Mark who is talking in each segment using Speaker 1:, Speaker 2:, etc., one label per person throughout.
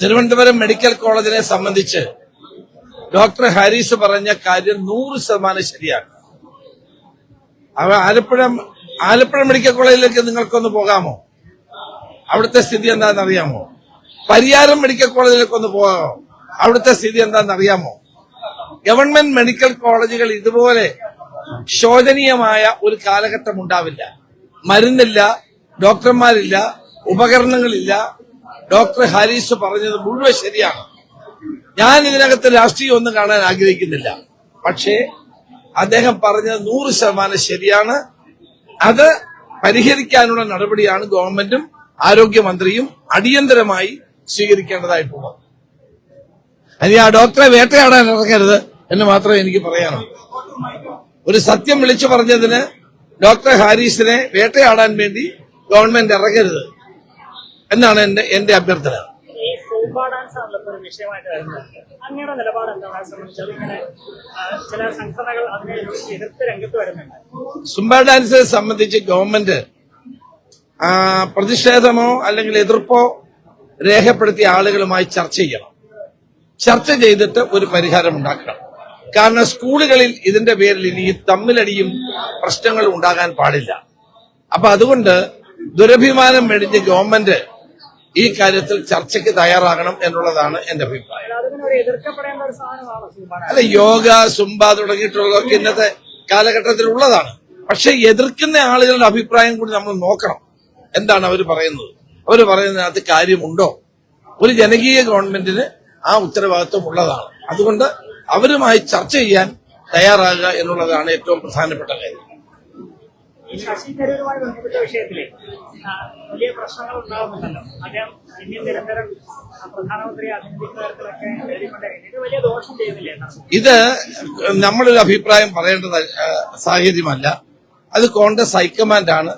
Speaker 1: Thiruvananthapuram medical കോളേജിനെ സംബന്ധിച്ച് doctor Haris പറഞ്ഞ കാര്യം നൂറ് ശതമാനം ശരിയാണ്. ആലപ്പുഴ ആലപ്പുഴ മെഡിക്കൽ കോളേജിലേക്ക് നിങ്ങൾക്കൊന്ന് പോകാമോ? അവിടുത്തെ സ്ഥിതി എന്താണെന്ന് അറിയാമോ? പരിയാരം മെഡിക്കൽ കോളേജിലേക്ക് ഒന്ന് പോകാമോ? അവിടുത്തെ സ്ഥിതി എന്താണെന്ന് അറിയാമോ? ഗവൺമെന്റ് മെഡിക്കൽ കോളേജുകൾ ഇതുപോലെ ശോചനീയമായ ഒരു കാലഘട്ടം ഉണ്ടാവില്ല. മരുന്നില്ല ഡോക്ടർമാരില്ല ഉപകരണങ്ങളില്ല ഡോക്ടർ ഹാരിസ് പറഞ്ഞത് മുഴുവൻ ശരിയാണ്. ഞാൻ ഇതിനകത്ത് രാഷ്ട്രീയം ഒന്നും കാണാൻ ആഗ്രഹിക്കുന്നില്ല. പക്ഷേ അദ്ദേഹം പറഞ്ഞത് നൂറ് ശതമാനം ശരിയാണ്. അത് പരിഹരിക്കാനുള്ള നടപടിയാണ് ഗവൺമെന്റും ആരോഗ്യമന്ത്രിയും അടിയന്തരമായി സ്വീകരിക്കേണ്ടതായിട്ടുള്ളത് അനി ആ ഡോക്ടറെ വേട്ടയാടാൻ ഇറങ്ങരുത് എന്ന് മാത്രമേ എനിക്ക് പറയാനുള്ളൂ. ഒരു സത്യം വിളിച്ചു പറഞ്ഞതിന് ഡോക്ടർ ഹാരിസിനെ വേട്ടയാടാൻ വേണ്ടി ഗവൺമെന്റ് ഇറങ്ങരുത്. എന്നാണ് എന്റെ എന്റെ അഭ്യർത്ഥന.
Speaker 2: ഡാൻസ് അങ്ങയുടെ നിലപാട് എന്താണ്? ആ, ചില സംഘടനകൾ അതിനെ എതിർത്ത് രംഗത്ത് വരുന്നുണ്ട്.
Speaker 1: സുംബ ഡാൻസിനെ സംബന്ധിച്ച് ഗവൺമെന്റ് പ്രതിഷേധമോ അല്ലെങ്കിൽ എതിർപ്പോ രേഖപ്പെടുത്തിയ ആളുകളുമായി ചർച്ച ചെയ്യണം. ചർച്ച ചെയ്തിട്ട് ഒരു പരിഹാരം ഉണ്ടാക്കണം. കാരണം സ്കൂളുകളിൽ ഇതിന്റെ പേരിൽ ഇനി തമ്മിലടിയും പ്രശ്നങ്ങളും ഉണ്ടാകാൻ പാടില്ല. അപ്പൊ അതുകൊണ്ട് ദുരഭിമാനം വെടിഞ്ഞ് ഗവൺമെന്റ് ഈ കാര്യത്തിൽ ചർച്ചയ്ക്ക് തയ്യാറാകണം എന്നുള്ളതാണ് എന്റെ അഭിപ്രായം.
Speaker 2: അല്ല,
Speaker 1: യോഗ സുംബ തുടങ്ങിയിട്ടുള്ളതൊക്കെ ഇന്നത്തെ കാലഘട്ടത്തിൽ ഉള്ളതാണ്. പക്ഷെ എതിർക്കുന്ന ആളുകളുടെ അഭിപ്രായം കൂടി നമ്മൾ നോക്കണം. എന്താണ് അവർ പറയുന്നത്? അവർ പറയുന്നതിനകത്ത് കാര്യമുണ്ടോ? ഒരു ജനകീയ ഗവൺമെന്റിന് ആ ഉത്തരവാദിത്വം ഉള്ളതാണ്. അതുകൊണ്ട് അവരുമായി ചർച്ച ചെയ്യാൻ തയ്യാറാകുക എന്നുള്ളതാണ് ഏറ്റവും പ്രധാനപ്പെട്ട കാര്യം.
Speaker 2: ഈ ശശി തരൂരുമായി ബന്ധപ്പെട്ട വിഷയത്തിലെ വലിയ പ്രശ്നങ്ങൾ ഉണ്ടാകുന്നുണ്ടല്ലോ അദ്ദേഹം ഇന്ത്യൻ നിരന്തരം പ്രധാനമന്ത്രിയെ അഭിനന്ദിക്കുന്ന തരത്തിലൊക്കെ എഴുതിക്കൊണ്ടേ ഇത് വലിയ ദോഷം ചെയ്യുന്നില്ലേ?
Speaker 1: ഇത് നമ്മളൊരു അഭിപ്രായം പറയേണ്ട സാഹചര്യമല്ല. അത് കോൺഗ്രസ് ഹൈക്കമാൻഡാണ്.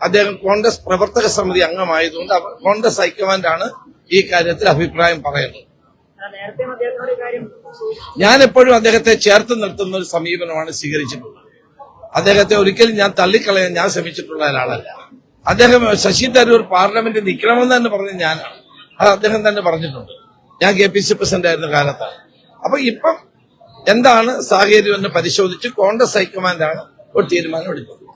Speaker 1: അദ്ദേഹം കോൺഗ്രസ് പ്രവർത്തക സമിതി അംഗമായതുകൊണ്ട് കോൺഗ്രസ് ഹൈക്കമാൻഡാണ് ഈ കാര്യത്തിൽ അഭിപ്രായം പറയുന്നത് ഞാനെപ്പോഴും അദ്ദേഹത്തെ ചേർത്ത് നിർത്തുന്ന ഒരു സമീപനമാണ് സ്വീകരിച്ചിട്ടുള്ളത്. അദ്ദേഹത്തെ ഒരിക്കലും ഞാൻ തള്ളിക്കളയാൻ ഞാൻ ശ്രമിച്ചിട്ടുള്ള ഒരാളല്ല. അദ്ദേഹം ശശി തരൂർ പാർലമെന്റിൽ നിൽക്കണമെന്ന് തന്നെ പറഞ്ഞ ഞാനാണ്. അത് അദ്ദേഹം തന്നെ പറഞ്ഞിട്ടുണ്ട്. ഞാൻ കെ പി സി പ്രസിഡന്റ് ആയിരുന്ന കാലത്താണ്. അപ്പൊ ഇപ്പം എന്താണ് സാഹചര്യം എന്ന് പരിശോധിച്ച് കോൺഗ്രസ് ഹൈക്കമാൻഡാണ് ഒരു തീരുമാനം എടുക്കുന്നത്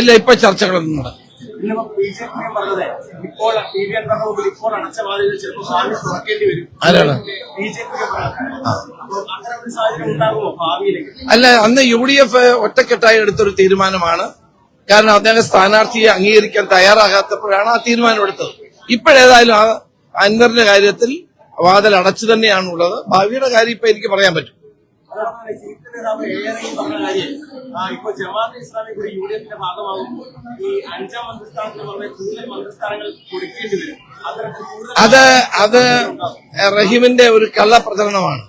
Speaker 1: ഇല്ല ഇപ്പൊ ചർച്ചകളൊന്നും നടക്കും
Speaker 3: ഇന്നിപ്പോ ബി ജെ പി പറഞ്ഞത് ഇപ്പോൾ പി വി അൻവറിന്റെ മുമ്പിൽ ഇപ്പോൾ അടച്ച വാതിൽ ചിലപ്പോൾ ഭാവി തുറക്കേണ്ടി വരും.
Speaker 1: ആരാണ്?
Speaker 3: ബി ജെ പി അപ്പോൾ അത്തരം ഒരു സാഹചര്യം ഉണ്ടാകുമോ ഭാവിയിലേക്ക്?
Speaker 1: അല്ല അന്ന് യു ഡി എഫ് ഒറ്റക്കെട്ടായി എടുത്തൊരു തീരുമാനമാണ്. കാരണം അദ്ദേഹം സ്ഥാനാർത്ഥിയെ അംഗീകരിക്കാൻ തയ്യാറാകാത്തപ്പോഴാണ് ആ തീരുമാനം എടുത്തത്. ഇപ്പോഴേതായാലും ആ അൻവറിന്റെ കാര്യത്തിൽ വാതിൽ അടച്ചു തന്നെയാണുള്ളത്. ഭാവിയുടെ കാര്യം ഇപ്പൊ എനിക്ക് പറയാൻ പറ്റും.
Speaker 3: അതോടൊപ്പം തന്നെ സി പി നേതാവ് ഏറെ പറഞ്ഞ കാര്യം. ഇപ്പൊ ജമാഅത്ത് ഇസ്ലാമി കൂടി യു ഡി എഫിന്റെ ഭാഗമാകുമ്പോൾ ഈ അഞ്ചാം മന്ത്രിസ്ഥാനത്തിന് പുറമെ കൂടുതൽ മന്ത്രിസ്ഥാനങ്ങൾ കൊടുക്കേണ്ടി വരും.
Speaker 1: അത് അത് റഹീമിന്റെ ഒരു കള്ളപ്രചരണമാണ്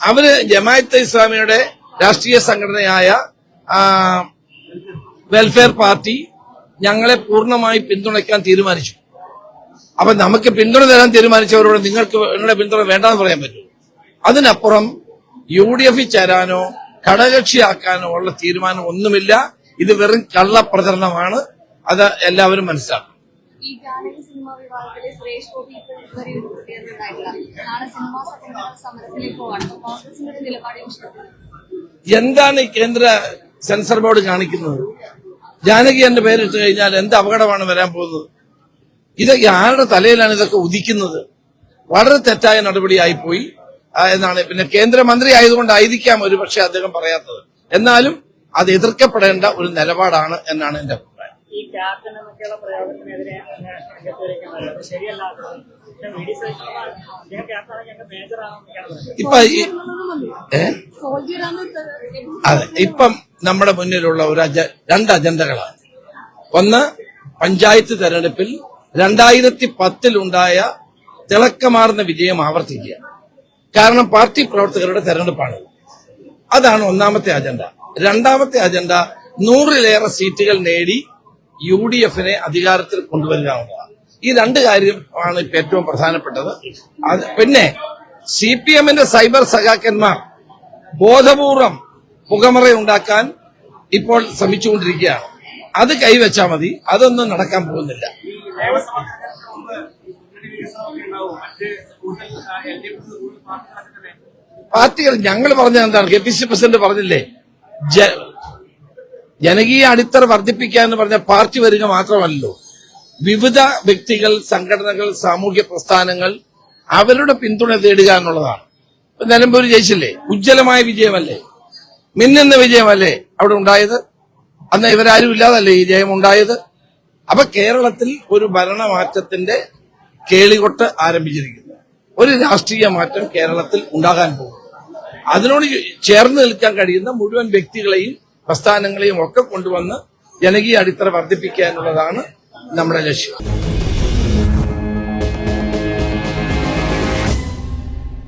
Speaker 1: അവർ ജമാഅത്ത് ഇസ്ലാമിയുടെ രാഷ്ട്രീയ സംഘടനയായ വെൽഫെയർ പാർട്ടി ഞങ്ങളെ പൂർണമായി പിന്തുണയ്ക്കാൻ തീരുമാനിച്ചു. അപ്പൊ നമുക്ക് പിന്തുണ തരാൻ തീരുമാനിച്ചവരോട് നിങ്ങൾക്ക് നിങ്ങളുടെ പിന്തുണ വേണ്ടെന്ന് പറയാൻ പറ്റും. അതിനപ്പുറം യു ഡി എഫിൽ ചേരാനോ ഘടകക്ഷിയാക്കാനോ ഉള്ള തീരുമാനം ഒന്നുമില്ല. ഇത് വെറും കള്ളപ്രചരണമാണ്. അത് എല്ലാവരും മനസ്സിലാക്കും
Speaker 4: ഈ സിനിമ വിവാദത്തിലെ സുരേഷ് ഗോപി ഇപ്പോൾ ഇതുവരെ ഒരു പ്രതികരണമുണ്ടായിട്ടില്ല നാളെ സിനിമാ സംഘടന സമരത്തിലേക്ക് പോവാണ് അപ്പൊ കോൺഗ്രസിന്റെ ഒരു നിലപാട്
Speaker 1: എന്താണ് ഈ കേന്ദ്ര സെൻസർ ബോർഡ് കാണിക്കുന്നത്? ജാനകി എന്റെ പേരിട്ട് കഴിഞ്ഞാൽ എന്ത് അപകടമാണ് വരാൻ പോകുന്നത്? ഇതൊക്കെ ആരുടെ തലയിലാണ് ഇതൊക്കെ ഉദിക്കുന്നത്? വളരെ തെറ്റായ നടപടിയായി പോയി ആ, എന്നാണ്. പിന്നെ കേന്ദ്രമന്ത്രി ആയതുകൊണ്ടായിരിക്കാം ഒരു പക്ഷെ അദ്ദേഹം പറയാത്തത്. എന്നാലും അത് എതിർക്കപ്പെടേണ്ട ഒരു നിലപാടാണ് എന്നാണ് എന്റെ അഭിപ്രായം. ഇപ്പൊ അതെ ഇപ്പം നമ്മുടെ മുന്നിലുള്ള ഒരു അജ രണ്ട് അജണ്ടകളാണ്. ഒന്ന് പഞ്ചായത്ത് തെരഞ്ഞെടുപ്പിൽ രണ്ടായിരത്തി പത്തിലുണ്ടായ തിളക്കമാർന്ന വിജയം ആവർത്തിക്കുക. കാരണം പാർട്ടി പ്രവർത്തകരുടെ തെരഞ്ഞെടുപ്പാണ്. അതാണ് ഒന്നാമത്തെ അജണ്ട. രണ്ടാമത്തെ അജണ്ട നൂറിലേറെ സീറ്റുകൾ നേടി യു ഡി എഫിനെ അധികാരത്തിൽ കൊണ്ടുവരിക ഈ രണ്ട് കാര്യമാണ് ഇപ്പൊ ഏറ്റവും പ്രധാനപ്പെട്ടത്. പിന്നെ സി പി എമ്മിന്റെ സൈബർ സഖാക്കന്മാർ ബോധപൂർവം പുകമറയുണ്ടാക്കാൻ ഇപ്പോൾ ശ്രമിച്ചുകൊണ്ടിരിക്കുകയാണ്. അത് കൈവച്ചാൽ മതി. അതൊന്നും നടക്കാൻ പോകുന്നില്ല. പാർട്ടികൾ ഞങ്ങൾ പറഞ്ഞത് എന്താണ്? കെ പി സി പ്രസിഡന്റ് പറഞ്ഞില്ലേ? ജനകീയ അടിത്തറ വർദ്ധിപ്പിക്കുക എന്ന് പറഞ്ഞ പാർട്ടി വരിക മാത്രമല്ലോ വിവിധ വ്യക്തികൾ സംഘടനകൾ സാമൂഹ്യ പ്രസ്ഥാനങ്ങൾ അവരുടെ പിന്തുണ തേടുക എന്നുള്ളതാണ്. ഇപ്പൊ നിലമ്പൂർ ജയിച്ചില്ലേ? ഉജ്ജ്വലമായ വിജയമല്ലേ? മിന്നുന്ന വിജയമല്ലേ അവിടെ ഉണ്ടായത്? അന്ന് ഇവരാരും ഇല്ലാതല്ലേ ഈ ജയം ഉണ്ടായത്? അപ്പൊ കേരളത്തിൽ ഒരു ഭരണമാറ്റത്തിന്റെ കേളികൊട്ട് ആരംഭിച്ചിരിക്കുന്നു. ഒരു രാഷ്ട്രീയ മാറ്റം കേരളത്തിൽ ഉണ്ടാകാൻ പോകും. അതിനോട് ചേർന്ന് നിൽക്കാൻ കഴിയുന്ന മുഴുവൻ വ്യക്തികളെയും പ്രസ്ഥാനങ്ങളെയും ഒക്കെ കൊണ്ടുവന്ന് ജനകീയ അടിത്തറ വർദ്ധിപ്പിക്കുക എന്നുള്ളതാണ് നമ്മുടെ ലക്ഷ്യം.